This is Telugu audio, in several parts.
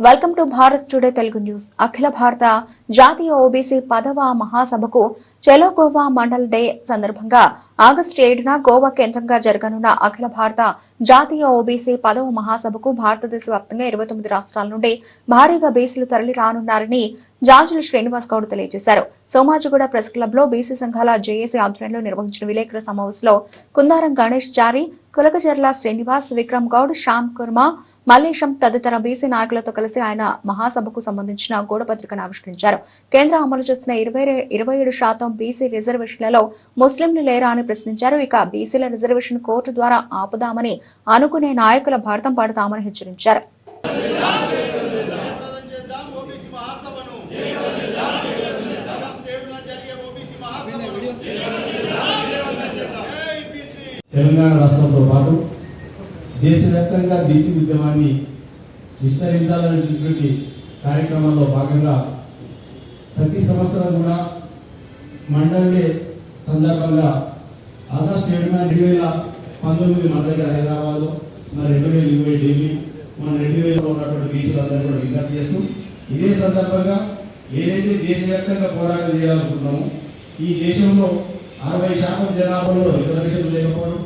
Welcome to Bharat today Telugu news అఖిల భారత జాతీయ ఓబీసీ పదవ మహాసభకు చెలో గోవా మండల్ డే సందర్భంగా ఆగస్టు ఏడున గోవా కేంద్రంగా జరగనున్న అఖిల భారత జాతీయ ఓబీసీ పదవ మహాసభకు భారతదేశ వ్యాప్తంగా ఇరవై తొమ్మిది రాష్ట్రాల నుండి భారీగా బీసీలు తరలి రానున్నారని జాజుల శ్రీనివాస్ గౌడ్ తెలియజేశారు. సోమాజిగూడ ప్రెస్ క్లబ్లో బీసీ సంఘాల జేఏసీ ఆధ్వర్యంలో నిర్వహించిన విలేకరుల సమావేశంలో కుందారం గణేష్ జారీ కులకచర్ల శ్రీనివాస్ విక్రమ్ గౌడ్ శ్యామ్ కుర్మ మల్లేశం తదితర బీసీ నాయకులతో కలిసి ఆయన మహాసభకు సంబంధించిన గోడపత్రికను ఆవిష్కరించారు కేంద్రం అమలు చేస్తున్న ఇరవై ఇరవై ఏడు శాతం బీసీ రిజర్వేషన్లలో ముస్లింలు లేరా అని ప్రశ్నించారు ఇక బీసీల రిజర్వేషన్ కోర్టు ద్వారా ఆపుదామని అనుకునే నాయకుల భారతం పాడతామని హెచ్చరించారు Yeah. తెలంగాణ రాష్ట్రంతో పాటు దేశవ్యాప్తంగా బీసీ ఉద్యమాన్ని విస్తరించాలనేటువంటి కార్యక్రమంలో భాగంగా ప్రతి సంవత్సరం కూడా మండల్ డే సందర్భంగా ఆగస్టు ఏడున రెండు వేల పంతొమ్మిది మన దగ్గర హైదరాబాద్ మరి రెండు వేల ఇరవై ఢిల్లీ మన రెండు వేలలో ఉన్నటువంటి బీసీలందరూ కూడా విజ్ఞప్తి చేస్తూ ఇదే సందర్భంగా ఏదైతే దేశవ్యాప్తంగా పోరాటం చేయాలనుకుంటున్నామో ఈ దేశంలో అరవై శాతం జనాభాలో రిజర్వేషన్ లేకపోవడం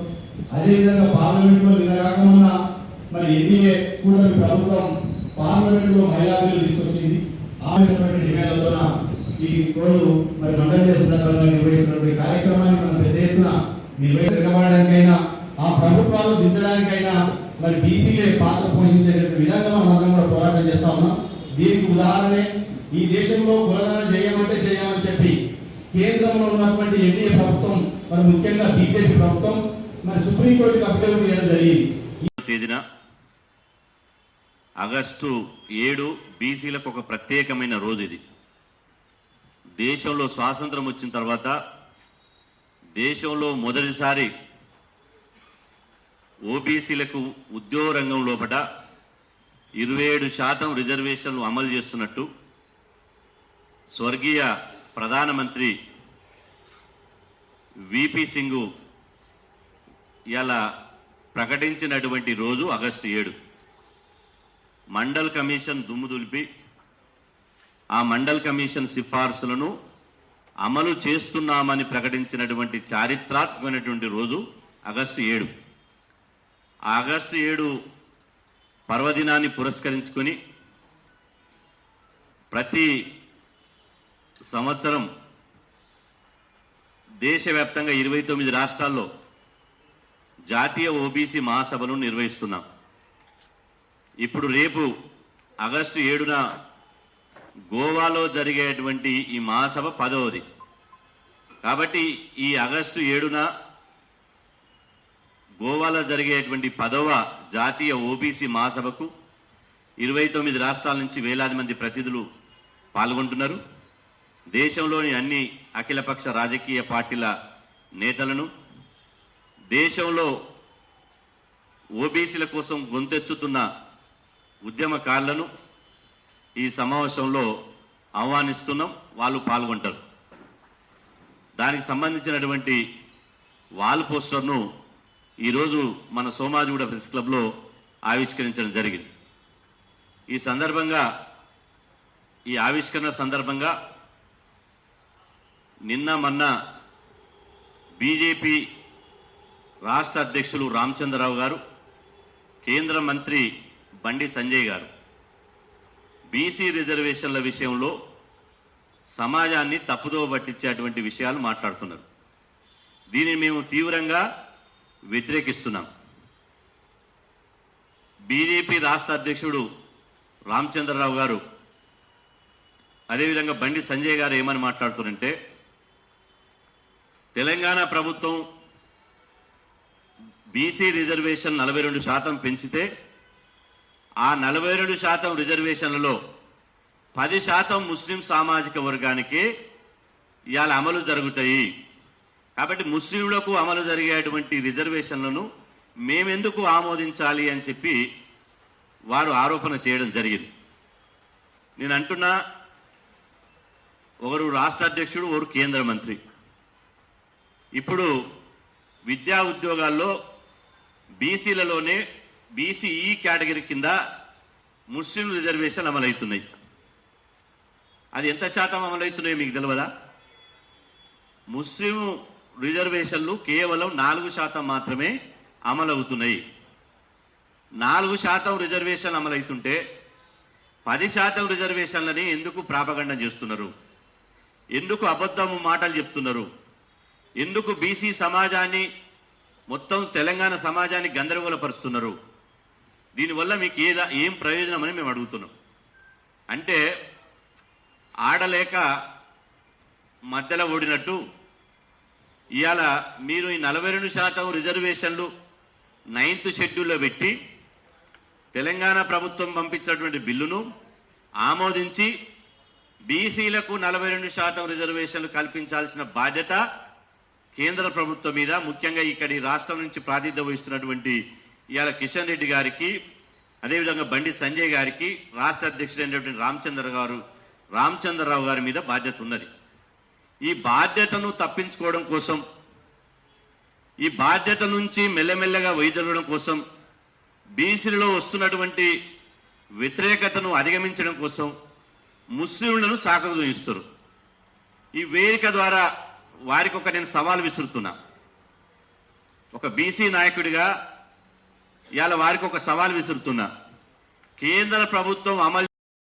అదేవిధంగా పార్లమెంట్లో నిన్న కాకుండా మరి ఎన్డీఏ కూటమి ప్రభుత్వం పార్లమెంట్లో మహిళా బిల్లు తీసుకొచ్చింది. ఆమెటువంటి డిమాండ్లతోన ఈ రోజు మరి మండలి సందర్భంగా నిర్వహిస్తున్నటువంటి కార్యక్రమాన్ని మనం పెద్ద ఎత్తున నిర్వహించడానికైనా ఆ ప్రభుత్వాలు దించడానికైనా మరి బీసీలే పాత్ర పోషించేటువంటి విధంగా మనం కూడా పోరాటం చేస్తా ఉన్నాం. దీనికి ఉదాహరణే ఈ దేశంలో కులగణన చేయమంటే చేయమని చెప్పి కేంద్రంలో ఉన్నటువంటి ఎన్డీఏ ప్రభుత్వం మరి ముఖ్యంగా బీజేపీ ప్రభుత్వం మరి సుప్రీంకోర్టుకి అప్పీల్ చేయడం జరిగింది. తేదీన ఆగస్టు ఏడు బీసీలకు ఒక ప్రత్యేకమైన రోజు ఇది. దేశంలో స్వాతంత్రం వచ్చిన తర్వాత దేశంలో మొదటిసారి ఓబీసీలకు ఉద్యోగ రంగం లోపల ఇరవై ఏడు శాతం రిజర్వేషన్లు అమలు చేస్తున్నట్టు స్వర్గీయ ప్రధానమంత్రి విపి సింగ్ ఇలా ప్రకటించినటువంటి రోజు ఆగస్టు ఏడు. మండల్ కమిషన్ దుమ్ము దులిపి ఆ మండల్ కమిషన్ సిఫార్సులను అమలు చేస్తున్నామని ప్రకటించినటువంటి చారిత్రాత్మకమైనటువంటి రోజు ఆగస్టు ఏడు. ఆ ఆగస్టు ఏడు పర్వదినాన్ని పురస్కరించుకొని ప్రతి సంవత్సరం దేశవ్యాప్తంగా ఇరవై తొమ్మిది రాష్ట్రాల్లో జాతీయ ఓబీసీ మహాసభను నిర్వహిస్తున్నాం. ఇప్పుడు రేపు ఆగస్టు ఏడున గోవాలో జరిగేటువంటి ఈ మహాసభ పదవది. కాబట్టి ఈ ఆగస్టు ఏడున గోవాలో జరిగేటువంటి పదవ జాతీయ ఓబీసీ మహాసభకు ఇరవై తొమ్మిది రాష్ట్రాల నుంచి వేలాది మంది ప్రతినిధులు పాల్గొంటున్నారు. దేశంలోని అన్ని అఖిలపక్ష రాజకీయ పార్టీల నేతలను దేశంలో ఓబీసీల కోసం గొంతెత్తుతున్న ఉద్యమకారులను ఈ సమావేశంలో ఆహ్వానిస్తున్నాం. వాళ్ళు పాల్గొంటారు. దానికి సంబంధించినటువంటి వాల్ పోస్టర్ను ఈరోజు మన సోమాజిగూడ ప్రెస్ క్లబ్లో ఆవిష్కరించడం జరిగింది. ఈ సందర్భంగా ఈ ఆవిష్కరణ సందర్భంగా నిన్న మొన్న బీజేపీ రాష్ట్ర అధ్యక్షులు రామచంద్రరావు గారు కేంద్ర మంత్రి బండి సంజయ్ గారు. బీసీ రిజర్వేషన్ల విషయంలో సమాజాన్ని తప్పుదో పట్టించేటువంటి విషయాలు మాట్లాడుతున్నారు. దీనిని మేము తీవ్రంగా వ్యతిరేకిస్తున్నాం. బీజేపీ రాష్ట్ర అధ్యక్షుడు రామచంద్రరావు గారు అదేవిధంగా బండి సంజయ్ గారు ఏమని మాట్లాడుతున్నారంటే తెలంగాణ ప్రభుత్వం బీసీ రిజర్వేషన్ నలభై రెండు శాతం పెంచితే ఆ నలభై రెండు శాతం రిజర్వేషన్లలో పది శాతం ముస్లిం సామాజిక వర్గానికి ఇవాళ అమలు జరుగుతాయి. కాబట్టి ముస్లింలకు అమలు జరిగేటువంటి రిజర్వేషన్లను మేమెందుకు ఆమోదించాలి అని చెప్పి వారు ఆరోపణ చేయడం జరిగింది. నేను అంటున్నా ఒకరు రాష్ట్ర అధ్యక్షుడు ఒకరు కేంద్ర మంత్రి. ఇప్పుడు విద్యా ఉద్యోగాల్లో బీసీలలోనే బీసీఈ కేటగిరీ కింద ముస్లిం రిజర్వేషన్ అమలవుతున్నాయి. అది ఎంత శాతం అమలవుతున్నాయో మీకు తెలియదా ముస్లిం రిజర్వేషన్లు కేవలం నాలుగు శాతం మాత్రమే అమలవుతున్నాయి. నాలుగు శాతం రిజర్వేషన్ అమలవుతుంటే పది శాతం రిజర్వేషన్లని ఎందుకు ప్రాపగండం చేస్తున్నారు? ఎందుకు అబద్ధము మాటలు చెప్తున్నారు? ఎందుకు బీసీ సమాజాన్ని మొత్తం తెలంగాణ సమాజాన్ని గందరగోళపరుస్తున్నారు? దీనివల్ల మీకు ఏ ఏం ప్రయోజనం అని మేము అడుగుతున్నాం. అంటే ఆడలేక మధ్యలో ఓడినట్టు ఇవాళ మీరు ఈ నలభై రెండు శాతం రిజర్వేషన్లు నైన్త్ షెడ్యూల్లో పెట్టి తెలంగాణ ప్రభుత్వం పంపించినటువంటి బిల్లును ఆమోదించి బీసీలకు నలభై రెండు శాతం రిజర్వేషన్లు కల్పించాల్సిన బాధ్యత కేంద్ర ప్రభుత్వం మీద ముఖ్యంగా ఇక్కడి రాష్ట్రం నుంచి ప్రాతిధ్యం వహిస్తున్నటువంటి ఇవాళ కిషన్ రెడ్డి గారికి అదేవిధంగా బండి సంజయ్ గారికి రాష్ట్ర అధ్యక్షుడైనటువంటి రామచంద్ర గారు రామచంద్రరావు గారి మీద బాధ్యత ఉన్నది. ఈ బాధ్యతను తప్పించుకోవడం కోసం ఈ బాధ్యత నుంచి మెల్లమెల్లగా వైదొలగడం కోసం బీసీలలో వస్తున్నటువంటి వ్యతిరేకతను అధిగమించడం కోసం ముస్లింలను సాకలు చూపిస్తారు. ఈ వేదిక ద్వారా వారికి ఒక నేను సవాల్ విసురుతున్నా. ఒక బీసీ నాయకుడిగా ఇవాళ వారికి ఒక సవాల్ విసురుతున్నా. కేంద్ర ప్రభుత్వం అమలు